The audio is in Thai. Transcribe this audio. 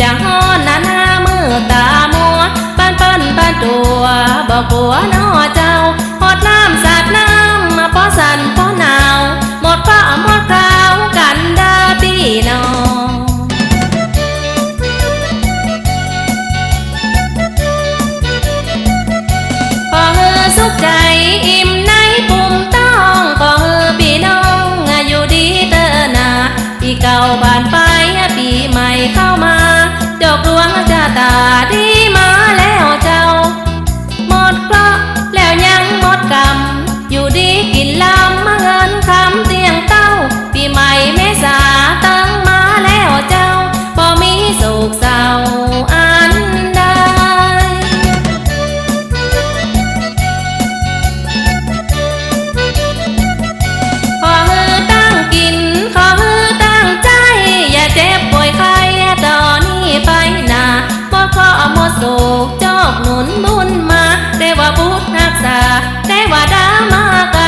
จะฮอนนาหน้ามือตาหมัวปานปันปานตัวบอกกลัวน้อเจ้าหอดน้ำสาดน้ำมาพอสันพอหนาว หมดฝ้าหมดคราวกันดาพี่น้องพอเฮอสุขใจอิ่มในปุ่มต้องพอเฮอพี่น้องอยู่ดีเตอนาปีเก่าบานไปปีใหม่เข้ามา tatar. ักษาแต่ว่าดามาก